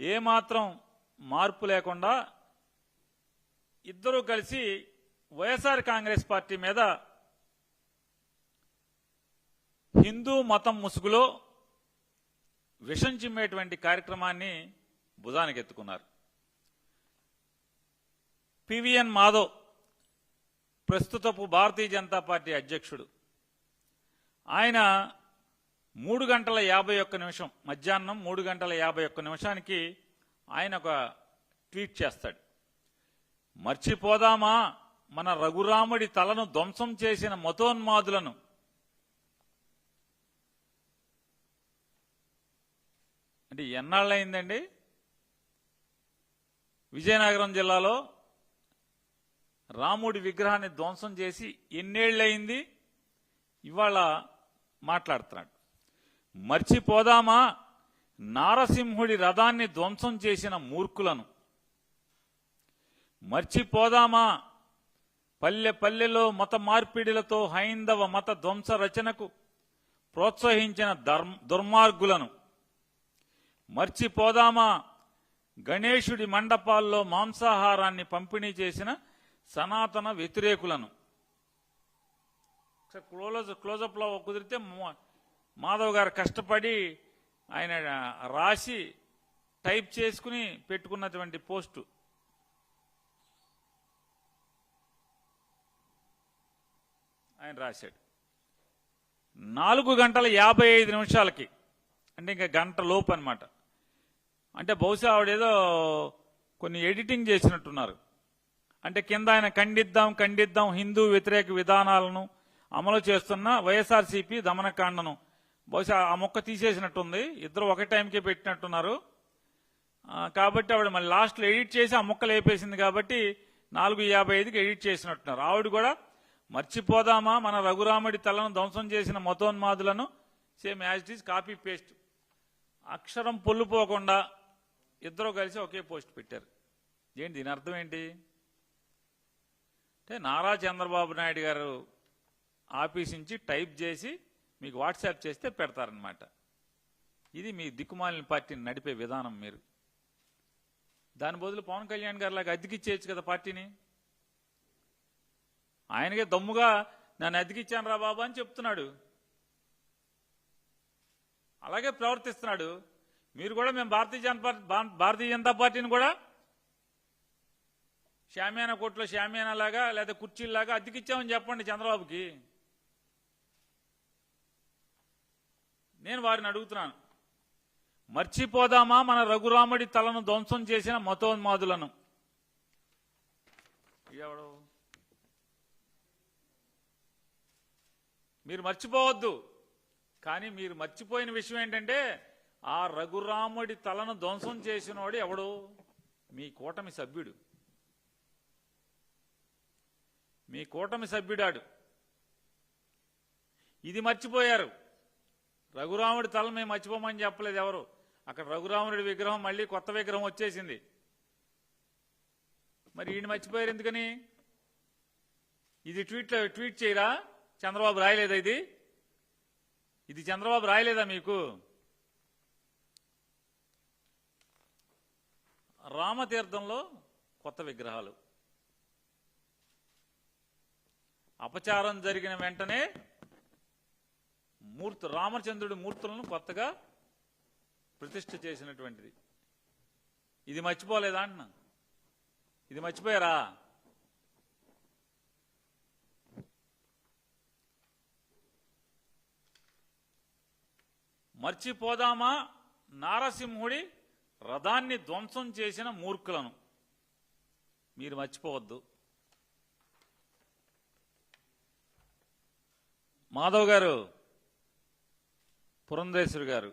ఏమాత్రం మార్పు లేకుండా ఇద్దరూ కలిసి వైఎస్ఆర్ కాంగ్రెస్ పార్టీ మీద హిందూ మతం ముసుగులో విషం చిమ్మేటువంటి కార్యక్రమాన్ని భుజానికెత్తుకున్నారు పివిఎన్ మాధవ్ ప్రస్తుతపు భారతీయ జనతా పార్టీ అధ్యక్షుడు. ఆయన మూడు గంటల యాభై ఒక్క నిమిషం. మధ్యాహ్నం మూడు గంటల యాభై ఒక్క నిమిషానికి ఆయన ఒక ట్వీట్ చేస్తాడు. మర్చిపోదామా? మన రఘురాముడి తలను ధ్వంసం చేసిన మతోన్మాదులను. అంటే ఎన్నాళ్ళయిందండి? విజయనగరం జిల్లాలో రాముడి విగ్రహాన్ని ధ్వంసం చేసి ఎన్నేళ్ళయింది? ఇవాళ మాట్లాడుతున్నాడు. మర్చిపోదామా? నారసింహుడి రథాన్ని ధ్వంసం చేసిన మూర్ఖులను. మర్చిపోదామా? పల్లె పల్లెలో మత మార్పిడిలతో హైందవ మత ధ్వంస రచనకు ప్రోత్సహించిన దుర్మార్గులను. మర్చిపోదామా? గణేశుడి మండపాల్లో మాంసాహారాన్ని పంపిణీ చేసిన సనాతన వ్యతిరేకులను. క్లోజ్ క్లోజప్లో కుదిరితే మాధవ్ గారు కష్టపడి ఆయన రాసి టైప్ చేసుకుని పెట్టుకున్నటువంటి పోస్టు. ఆయన రాశాడు. నాలుగు గంటల యాభై ఐదు నిమిషాలకి అంటే ఇంకా గంట లోపు అనమాట అంటే బహుశా ఆవిడేదో కొన్ని ఎడిటింగ్ చేసినట్టున్నారు. అంటే కింద ఆయన ఖండిద్దాం ఖండిద్దాం హిందూ వ్యతిరేక విధానాలను అమలు చేస్తున్న వైఎస్ఆర్సీపీ దమనకాండను బహుశా ఆ మొక్క తీసేసినట్టుంది. ఇద్దరు ఒకే టైంకే పెట్టినట్టున్నారు. కాబట్టి ఆవిడ మళ్ళీ లాస్ట్లో ఎడిట్ చేసి ఆ మొక్కలు వేపేసింది కాబట్టి నాలుగు యాభై ఐదుకి ఎడిట్ చేసినట్టున్నారు. ఆవిడ కూడా మర్చిపోదామా మన రఘురాముడి తలను ధ్వంసం చేసిన మతోన్మాదులను same as it is copy paste. అక్షరం పొల్లుపోకుండా ఇద్దరు కలిసి ఒకే పోస్ట్ పెట్టారు. ఏంటి దీని అర్థం ఏంటి? అంటే నారా చంద్రబాబు నాయుడు గారు ఆఫీస్ నుంచి టైప్ చేసి మీకు వాట్సాప్ చేస్తే పెడతారనమాట ఇది మీ దిక్కుమాలిన పార్టీని నడిపే విధానం మీరు. దాని బదులు పవన్ కళ్యాణ్ గారు లాగా అద్దెకిచ్చేయచ్చు కదా పార్టీని? ఆయనకే దమ్ముగా నన్ను అద్దెకిచ్చాను రా బాబా అని చెప్తున్నాడు. అలాగే ప్రవర్తిస్తున్నాడు. మీరు కూడా మేము భారతీయ జనతా పార్టీ భా- భారతీయ జనతా పార్టీని కూడా షామియానా కోట్లో షామియానా లాగా లేదా కుర్చీలాగా అద్దెకిచ్చామని చెప్పండి చంద్రబాబుకి. నేను వారిని అడుగుతున్నాను. మర్చిపోదామా మన రఘురాముడి తలను ధ్వంసం చేసిన మతోన్మాదులను? ఎవడు మీరు మర్చిపోవద్దు. కానీ మీరు మర్చిపోయిన విషయం ఏంటంటే ఆ రఘురాముడి తలను ధ్వంసం చేసినోడు ఎవడు? మీ కూటమి సభ్యుడు. మీ కూటమి సభ్యుడాడు. ఇది మర్చిపోయారు. రఘురాముడి తల మేము మర్చిపోమని చెప్పలేదు ఎవరు. అక్కడ రఘురాముడి విగ్రహం మళ్ళీ కొత్త విగ్రహం వచ్చేసింది. మరి ఈయన మర్చిపోయారు ఎందుకని? ఇది ట్వీట్ ట్వీట్ చేయరా? చంద్రబాబు రాయలేదా ఇది? ఇది చంద్రబాబు రాయలేదా మీకు? రామతీర్థంలో కొత్త విగ్రహాలు. అపచారం జరిగిన వెంటనే మూర్తి రామచంద్రుడి మూర్తులను కొత్తగా ప్రతిష్ఠ చేసినటువంటిది. ఇది మర్చిపోలేదా అంటున్నా? ఇది మర్చిపోయారా? మర్చిపోదామా? నారసింహుడి రథాన్ని ధ్వంసం చేసిన మూర్ఖులను. మీరు మర్చిపోవద్దు. మాధవ్ గారు పురంధేశ్వరి గారు